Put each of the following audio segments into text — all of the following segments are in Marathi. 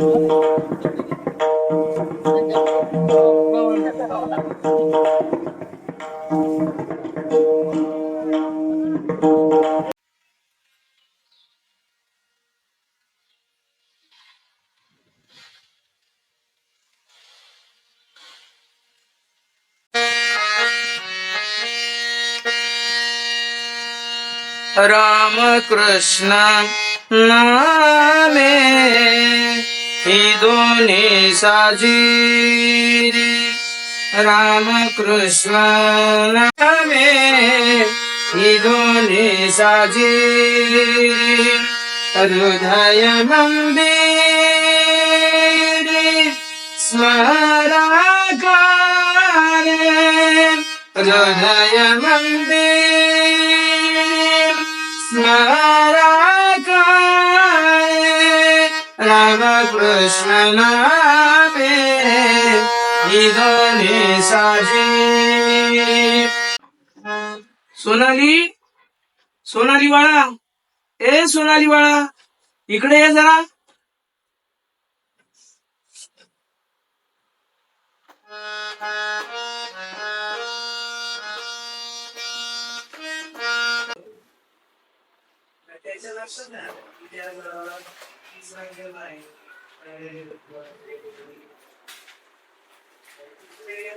राम कृष्ण नामे। साजिरे। रामकृष्ण हि दोनी साजी हृदय मन्दिरि स्वी हृदय मन्दे रामकृष्ण नामे इदने साजी। सोनाली सोनाली बाळा ए सोनाली बाळा इकडे ये जरा। त्याच्या लक्षात नाही आलं. की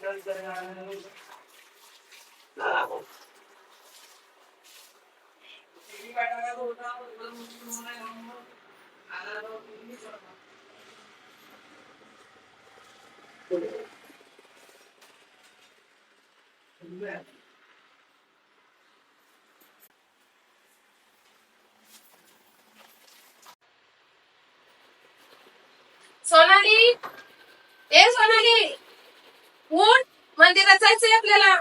त्या जरा इस्रायल आहे. आणि सोनाली? ए सोनाली! उठ मंदिरात जायचंय आपल्याला.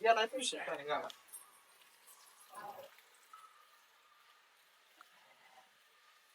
याला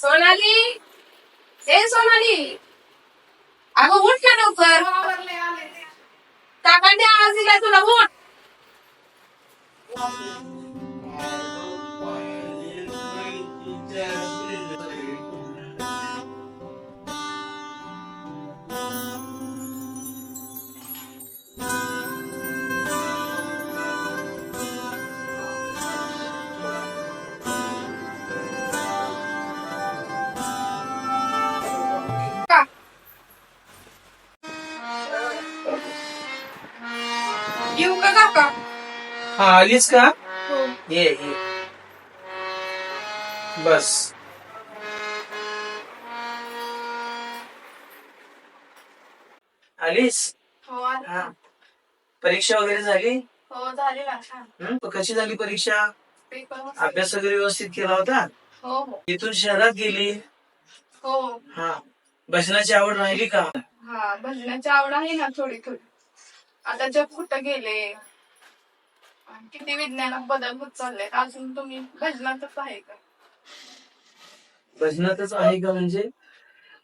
सोनाली? ए सोनाली! अगं उठ ना लवकर. काकांनी आवाज दिलाय तुला उठ. का? हा आलीस का? हो. ये ये. बस. आलीस? हो हा. परीक्षा वगैरे झाली? हो झाली ना छान. हं? कशी झाली परीक्षा? पेपर मस्त. अभ्यास वगैरे व्यवस्थित केला होता? हो हो. इथून शहरात गेली? हो. हा. भजनाची आवड राहिली का? हा भजनाची आवड आहे ना थोडी थोडी. आता जग कुठं गेले? किती विज्ञानात बदल होत चालले अजून तुम्ही भजनातच आहे का? भजनातच आहे का म्हणजे?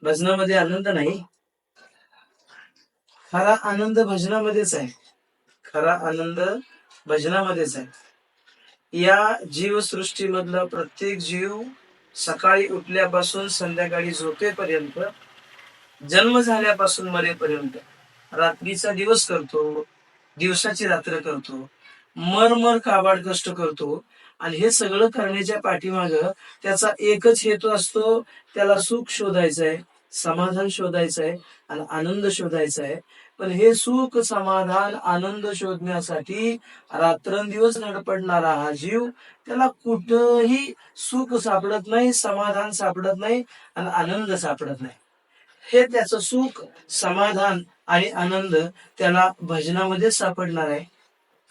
भजनामध्ये आनंद नाही. खरा आनंद भजनामध्येच आहे. खरा आनंद भजनामध्येच आहे. या जीवसृष्टीमधला प्रत्येक जीव सकाळी उठल्यापासून संध्याकाळी झोपेपर्यंत जन्म झाल्यापासून मरेपर्यंत रात्रीचा दिवस करतो दिवसाची रात्र करतो मरमर काबाड कष्ट करतो. आणि हे सगळं करण्याच्या पाठीमाग त्याचा एकच हेतू असतो. त्याला सुख शोधायचंय समाधान शोधायचं आहे आणि आनंद शोधायचा आहे पण हे सुख समाधान आनंद शोधण्यासाठी रात्रंदिवस धडपडणारा हा जीव त्याला कुठंही सुख सापडत नाही समाधान सापडत नाही आणि आनंद सापडत नाही. हे त्याचं सुख समाधान आणि आनंद त्याला भजनामध्ये सापडणार आहे.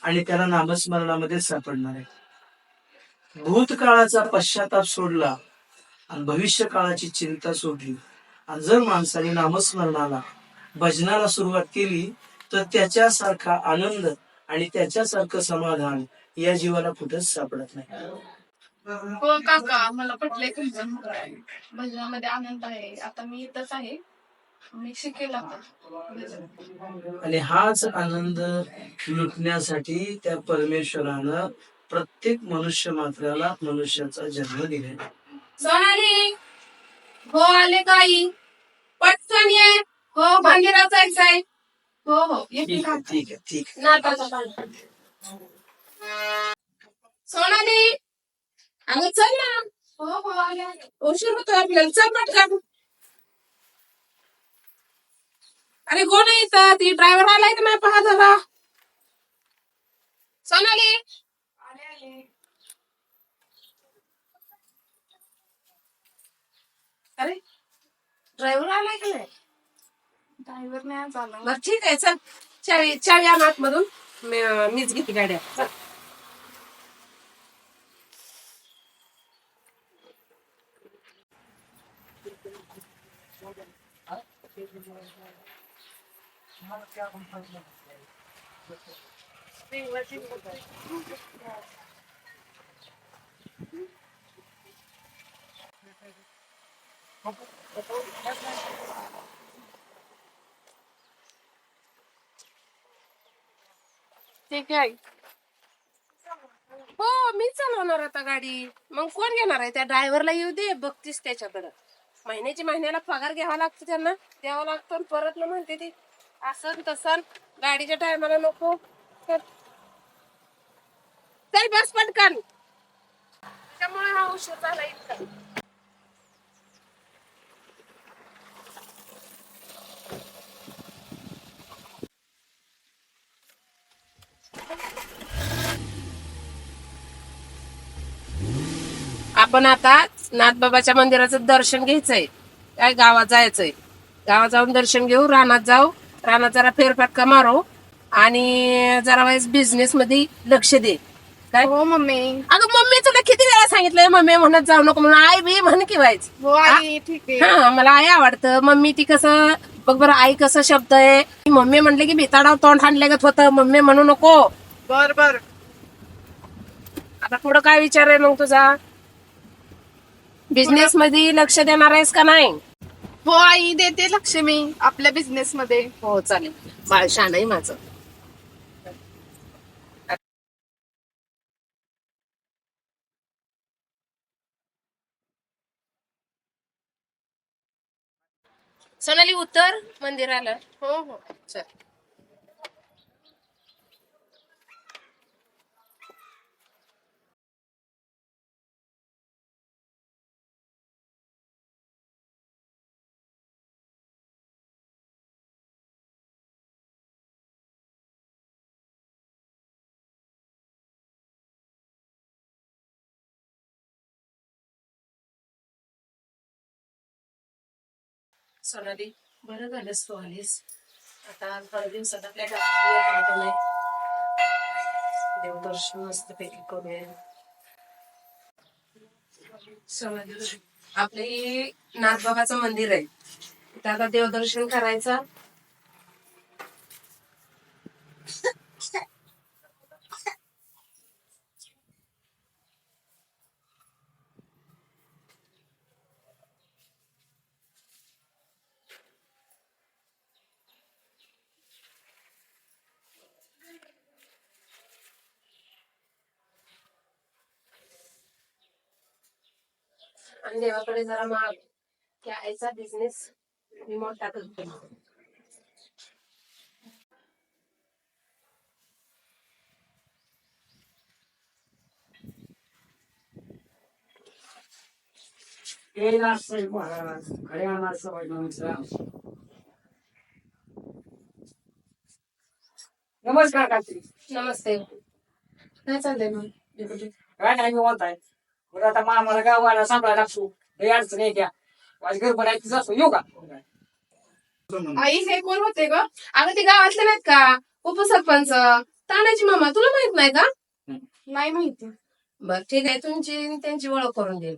आणि त्याला नामस्मरणामध्ये सापडणार आहे. भूतकाळाचा पश्चाताप सोडला आणि भविष्य काळाची चिंता सोडली. आणि जर माणसाने नामस्मरणाला भजनाला सुरुवात केली तर त्याच्यासारखा आनंद आणि त्याच्यासारखं समाधान या जीवाला कुठेच सापडत नाही. हो काका मला पटलंय तुमचं भजनामध्ये आनंद आहे. आता मी इथंच आहे. मी शिकेल. आणि हाच आनंद लुटण्यासाठी त्या परमेश्वरानं प्रत्येक मनुष्य मात्राला मनुष्याचा जन्म दिलेला सोनाली हो आले काही पटकन ये हो मंदिरात जायचंय हो हो येते ठीक आहे. ठीक आहे ठीक आहे नाताचा पाळणा. सोनाली अगं चल ना हो हो आले आले. उशीर होतो आपल्याला चल पटकन अरे कोण आहे इथं? ती ड्रायव्हर आलाय का नाही पहा जरा. सोनाली अरे ड्रायव्हर आलाय का नाही? ड्रायव्हर नाही आज आला. बर ठीक आहे चल. चावी चावी आण आतमधून. मी- मीच घेते गाड्या. चल. ठीक आहे हो मी चालवणार आता गाडी. मग कोण घेणार आहे? त्या ड्रायव्हरला येऊ दे बघतीस त्याच्याकडं. महिन्याची महिन्याला पगार घ्यावा लागतो त्यांना द्यावा लागतो आणि परत ना म्हणते ती असं तसं गाडीच्या टायमाला नको. चल. बस पटकन. त्यामुळे हा उशीर झाला इतका. आपण आता नाथबाबाच्या मंदिराचं दर्शन घ्यायचंय. काय गावात जायचंय. गावात जाऊन दर्शन घेऊ रानात जाऊ. रानात जरा फेरफटका मारू आणि जरा वेळेस बिझनेस मध्ये लक्ष दे. काय? हो मम्मी. अगं मम्मी तुला किती वेळा सांगितलंय मम्मी म्हणत जाऊ नको म्हणून. आई बी म्हण की व्हायच हो आई ठीक आहे. हा मला आई आवडतं. मम्मी ती कसं बघ बरं आई कसं शब्द आहे. मम्मी म्हणले की भिताडाव तोंड हाणल्यागत होतं. मम्मी म्हणू नको. बर बर. आता पुढं काय विचार आहे मग तुझा? बिझनेस मध्ये लक्ष देणार आहेस का नाही? हो आई देते लक्ष मी आपल्या बिझनेस मध्ये. हो चालेल. बाळ शान आहे माझं. सोनाली उत्तर मंदिराला. हो हो चल. सोनाली बरं झालंस तू आलीस. आता थोड्या दिवसात आपल्या गावात नाही? देवदर्शन मस्त पैकी करूया. सोनाली आपलं नाथबाबाचं मंदिर आहे. तिथं आता देवदर्शन करायचं. आणि देवाकडे जरा माग की आईचा बिझनेस मी मोठा करते. नमस्कार काकी. नमस्ते. काय चाललंय मग? काय नाही निवांत आहे. बरं आता मामाला गावाला सांभाळायला लागतो. लई अडचण आहे त्या. माझी घर बनायची असतो येऊ का? आई हे कोण होते ग? अगं ते गावातले नाहीत का? उपसरपंच. तानाजी मामा तुला माहीत नाही का? नाही माहिती. बर ठीक आहे. तुमची आणि त्यांची ओळख करून देईल.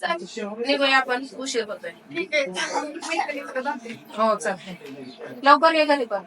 चालेल. निघूया आपण. उशीर होतोय. आहे जाते. हो चालतंय लवकर ये घरी पण.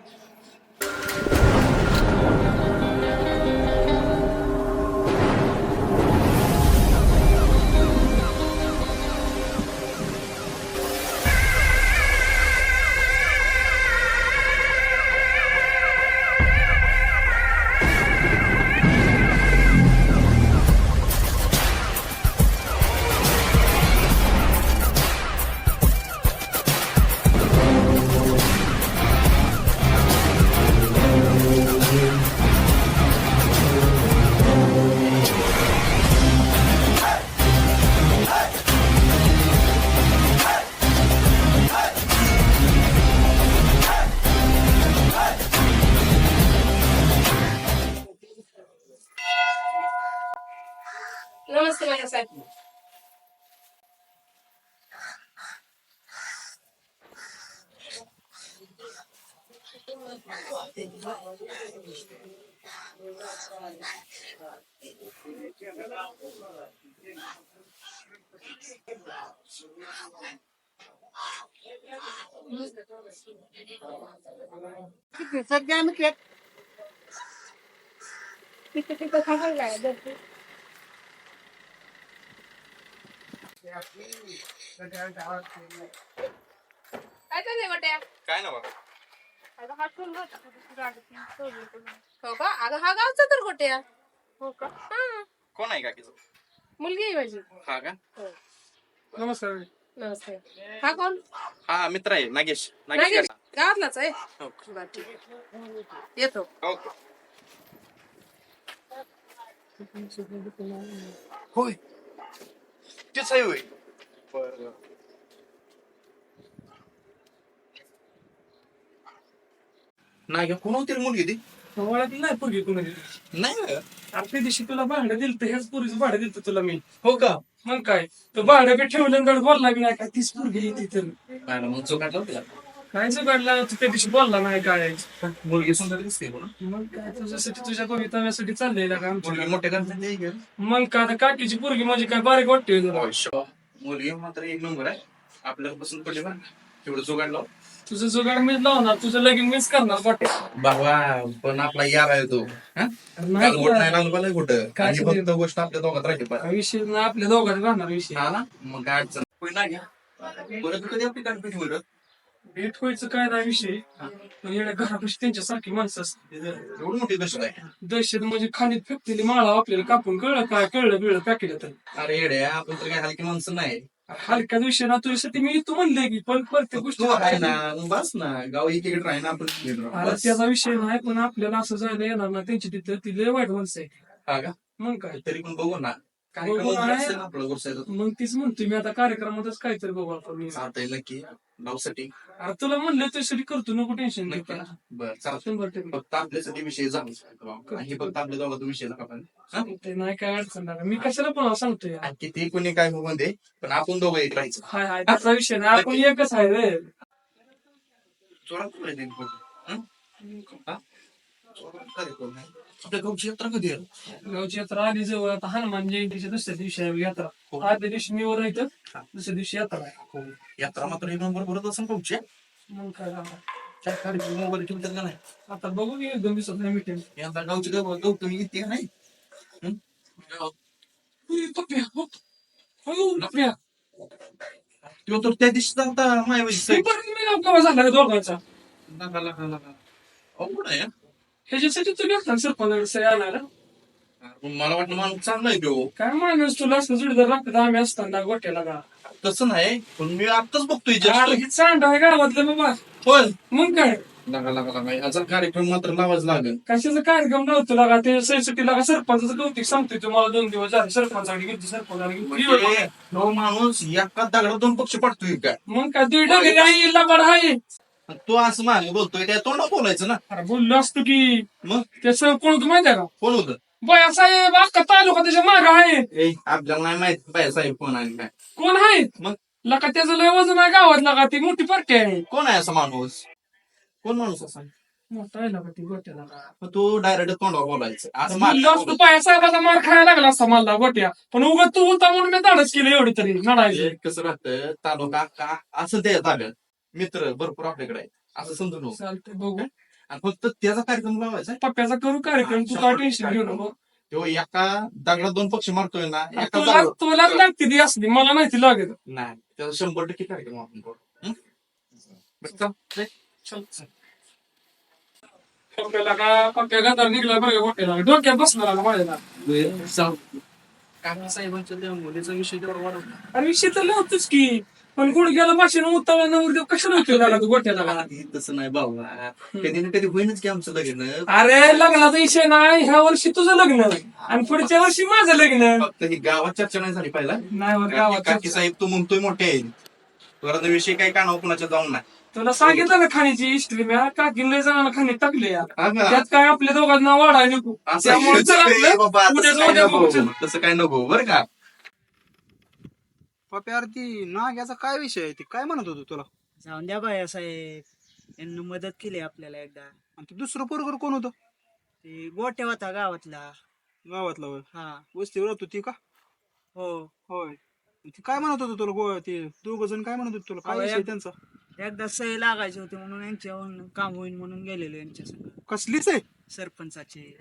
काय चाललंय वाट्या काय ना बघा अगं हा कोण होता? गाडीतून सोडलं तुम्ही. हो का? अगं हा गावचा तर गोट्या हो का? हा. कोण आहे काकीचं? मुलगी आहे माझी. हा का? नमस्कार. नमस्ते हा कोण? हा मित्र आहे नागेश. नागेश नागेश. गावातलाच आहे? हो. बरं ठीक आहे. येतो. ओके. होय. तेच आहे होय बर. नाही का? कोण होती मुलगी ती? ओळखली नाही पूर्वी कुणाची? नाही. अरे त्या दिवशी तुला भाडं दिलं तर ह्याच पुरीचं भाडं दिलं तुला मी. हो का? मग काय? तो भाडं बी ठेवलं बोलला बी नाही काय तीच पुरगी येते तर. मग? काय जुगाडला तू त्या दिवशी बोलला नाही काय? मुलगी सुंदर दिसते मग काय? तुझ्यासाठी तुझ्या भवितव्यासाठी चाललेला का मुलगी मोठ्या करता मग का आता काकीची पोरगी म्हणजे काय बारीक वाटते तुला? मुलगी मात्र एक नंबर आहे. आपल्याला पसंत पडली बा तेवढं जुगाडलं तुझं जुगाड मीच लावणार तुझं लगीन मीच करणार वाटत बाबा पण आपला यार आहे तो. हा? नाही लागलं कुठं? काय आणि? फक्त गोष्ट आपल्या दोघात राहिली पाहिजे विषय? आपल्या दोघांत राहणार विषय. हा ना? मग काय अडचण होय ना घ्या. बरं तू कधी आपली कानपिटी होईल? भेट व्हायचं काय नाही विषय. पण येड्या घरापाशी त्यांच्यासारखी माणसं असते एवढी मोठी दशत आहे. दहशत म्हणजे खाणीत फेकलेली माळा आपल्याला कापून कळलं काय कळलं बिळलं पॅकेट तर अरे येडे आपण तर काय हलकी माणसं नाही. हलक्या विषय ना तुझ्यासाठी मी तू म्हणले की पण प्रत्येक गोष्टी तू आहे ना बस ना गाव एक इकडे राही ना आपण राहू. अरे बस. त्याचा विषय नाही पण आपल्याला असं जायला येणार ना त्यांची तिथं ती लय वाईट माणसं आहे हा का? मग काय? तरी पण बघू ना. बघू करून आहे. असेल आपलं गोष्ट मग तीच म्हणतोय मी आता कार्यक्रमातच काहीतरी बघू आपण मी. चालतंय नक्की गावसाठी अरे तुला म्हणलं त्यासाठी करतो नको टेन्शन नक्की बरं चालतंय शंभर टक्के फक्त आपल्यासाठी विषय हे फक्त आपल्या दोघांचा विषय हा? ते नाही काय अडचण नाही मी कशाला पण सांगतोय यार. आणि किती कोणी काय हो म्हणते पण आपण दोघं एक राहायचं हाय हाय त्याचा विषय नाही आपण एकच आहे रे चोरात आहे ते? हं? हा? चोरात काय कोण नाही? आपल्या गावची यात्रा कधी आहे गावची यात्रा आली जवळ आता हनुमान जयंतीच्या दुसऱ्या दिवशी आहे यात्रा हो. आदल्या दिवशी मी वर राहतं दुसऱ्या दिवशी यात्रा आहे यात्रा मात्र एक नंबर भरत असेल गावची मग काय राहणार. काय कार्यक्रम वगैरे ठेवतात का नाही आता बघू की दोन दिवसात नाही मिटेल यंदा गावची गाव गौतमी येते का नाही हं? गाव- हो. हो. तो तर त्या दिवशी मायावशी हे मी झाला दोघांचा अवघड आहे हं? ह्याच्यासाठी तू घेतला सरपंच आणायला पण मला वाटलं माणूस चांगला आहे तो. काय माणूस तुला असं जुडीदार लागतात आम्ही असताना गोट्याला का तसं नाही पण मी आताच बघतोय. ही चांड आहे गावातलं बाबा. होय. मग काय? लागा लागा लागा याचा कार्यक्रम मात्र लावाच लागेल. कशाचा कार्यक्रम नव्हतं लागा ते सैसुटी लागा सरपंचाचं कौतिक सांगतोय तुम्हाला दोन दिवस झाले सरपंचाकडे गेली सरपंचाकडे माणूस एका दगडात दोन पक्ष पडतोय काय मग काय दीड डगे आहे लबाड आहे. तो असं मागे बोलतोय त्या तोंडा बोलायचं ना. अरे बोललो असतो की. मग? त्याचं कोण होतं माहिती आहे का? कोण होतं? बया साहेब अख्खा तालुका त्याच्या माग आहे. ए आपल्याला नाही माहीत बाय साहेब कोण आहे काय. कोण आहे? मग? लका त्याचं लय वजन आहे गावात लगा ती मोठी पार्टी आहे. कोण आहे असा माणूस? कोण माणूस असा? मोठा आहे लगा ती गोट्या लगा मग तो डायरेक्ट तोंडावर बोलायचं. असं बोललो असतो मागे साहेबाचा मार खायला लागला असता मला गोट्या. पण उगत तू होता म्हणून मी धाडस केलं एवढी तरी नडायचं. कसं राहतं? तालुका का? असं ते ताब्यात मित्र भरपूर आपल्याकडे आहेत. असं समजून नको. चालतंय बघू. आणि फक्त त्याचा कार्यक्रम लावायचा पप्प्याचा करू कार्यक्रम तू काय टेन्शन घेऊ नको. तो एका दगडात दोन पक्ष मारतोय ना एका तुला दगडात तुला लागते ती असली मला नाही ती लागत नाही त्याचा शंभर टक्के कार्यक्रम आपण करू. हं? बरं. चल, चल. पप्प्याला का पप्प्या गदार निघला बरं डोक्यात बसणार आला माझ्या काका साहेबांच्या त्या मुलीचा विषय तेवढा वाढवला. अरे विषय तर नव्हतंच की. पण गुडघ्याला माशीनं उतावला नवर कशाला होतो लागला तू गोट्याला आधी तसं नाही बाबा कधी ना कधी होईनच की आमचं लग्न. अरे लग्नाचा विषय नाही. ह्या वर्षी तुझं लग्न. आणि पुढच्या वर्षी माझं लग्न. फक्त ही गावात चर्चा नाही झाली पहिला. नाही बरं गावात काकी साहेब तू म्हणतोय मोठे परत विषय काही कानावर कुणाच्या जाऊन नाही. तुला सांगितलं ना खाण्याची हिस्ट्री मी काकीन लय जणांना खाणे टाकले यार. हा? त्यात काय आपल्या दोघांना वाढाय नको. असं त्यामुळे चल ए आपलं बाबा, उद्या तसं काय उद्या नको. बघू, चल. तसं काय नको बरं का? पप्यावर ती नाग्याचा काय विषय आहे? ती काय म्हणत होतो तुला? जाऊन द्या बाया साहेब. यांनी मदत केली आपल्याला एकदा. आणि ते दुसरं पोरगर कोण होतं? ते गोट्या होता गावातला. गावातला होय. हा. वस्तीवर होतो ती का? हो. होय. ती काय म्हणत होतं तुला गो ते दोघ जण काय म्हणत होते तुला? काय अहो, विषय एक- त्यांचा? एकदा सही लागायची होती म्हणून यांच्यावर काम होईल म्हणून गेलेलो यांच्या संग. कसलीच आहे? सरपंचाचे.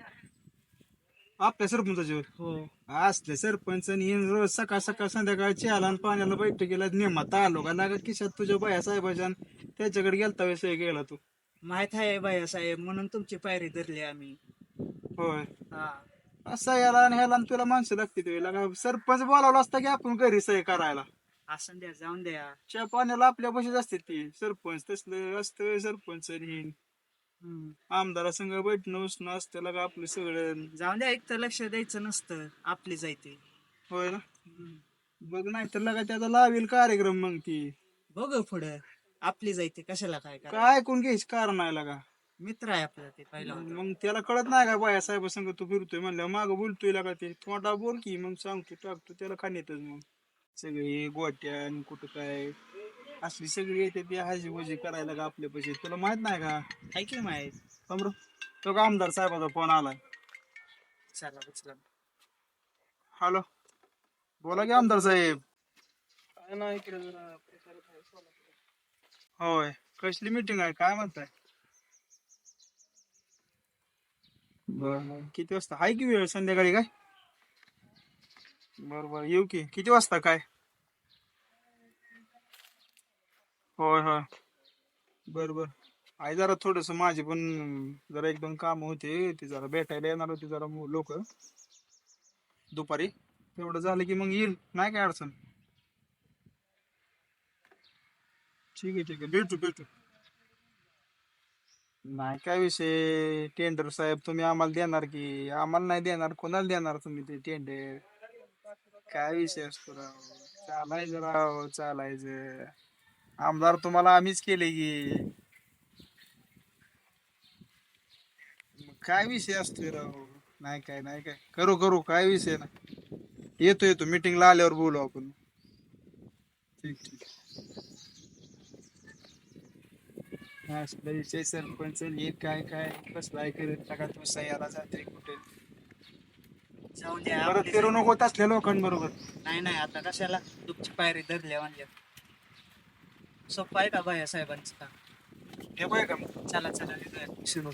आपल्या सरपंचाच्यावर हो. असले सरपंच आणि रोज सकाळ सकाळ संध्याकाळ चहाला आणि पाण्याला बैठकीला नेमात आलो का? लागत खिशात तुझ्या बाया साहेबाच्या त्याच्याकडे गेलता वेळेस गेला तू. माहीत आहे बाया साहेब म्हणून तुमची पायरी धरली आम्ही. होय. हा. असं याला आणि ह्याला आणि तुला माणसं लागते ते लागा सरपंच बोलावला असता की आपण घरी सही करायला? असं द्या जाऊन द्या. च्या पाण्याला आपल्या बशीच असते ती. सरपंच तसलं असतं सरपंच आणि हे. आमदारा संघ बैठणं बसणं असतं लागा आपलं सगळं? जाऊन द्या एक तर लक्ष द्यायचं नसतं आपली जायते होय ना? बघ नाही तर लागा त्याचा लावेल कार्यक्रम मग ती. बघ पुढं आपली जायते कशाला काय करा काय ऐकून घ्यायची कारण आहे लागा. मित्र आहे आपला ते पहिला. मग त्याला कळत नाही का बाया साहेब संघ तू फिरतोय म्हणलं माग बोलतोय लागा ते. तोंडा बोल की मग सांगतो टाकतो त्याला खाण्यातच मग. सगळी गोट्या आणि कुठं काय? असली सगळी येते ती हाजी वजी करायला का आपल्या पैसे? तुला माहीत नाही का? आहे की माहीत? समोर तो का आमदार साहेबाचा फोन आलाय चला उचला. हॅलो. बोला की आमदार साहेब. होय. कसली मीटिंग आहे? काय म्हणताय? बर. किती वाजता? आहे की वेळ? संध्याकाळी काय? बर बर. येऊ की. किती वाजता काय? होय होय. बर बर आहे जरा थोडस माझे पण जरा एक दोन काम होते ते जरा भेटायला येणार होते जरा लोक. दुपारी. तेवढं झालं की मग येईल. नाही काय अडचण. ठीक आहे ठीक आहे. भेटू भेटू. नाही काय विषय? टेंडर साहेब तुम्ही आम्हाला देणार की? आम्हाला नाही देणार. कोणाला देणार तुम्ही ते टेंडर काय विषय असतो राव? चालायचं राव चालायचं. आमदार तुम्हाला आम्हीच केले की. मग काय विषय असतोय राव? नाही काय नाही काय. करू करू. काय विषय नाही. येतो येतो. मीटिंगला आल्यावर बोलू आपण. ठीक ठीक. हा, असला विषय सरपंच हे काय काय? कसला आहे करत? टाका तू सह्याला जाते कुठे? जाऊन द्या. परत फिरू. नको असल्या लोकांबरोबर. नाही नाही. आता कशाला? तुमची पायरी धरल्या म्हणजे सोपा आहे का बाया साहेबांचं काम? ठेवू का? मग चला चला घेऊया शिरून.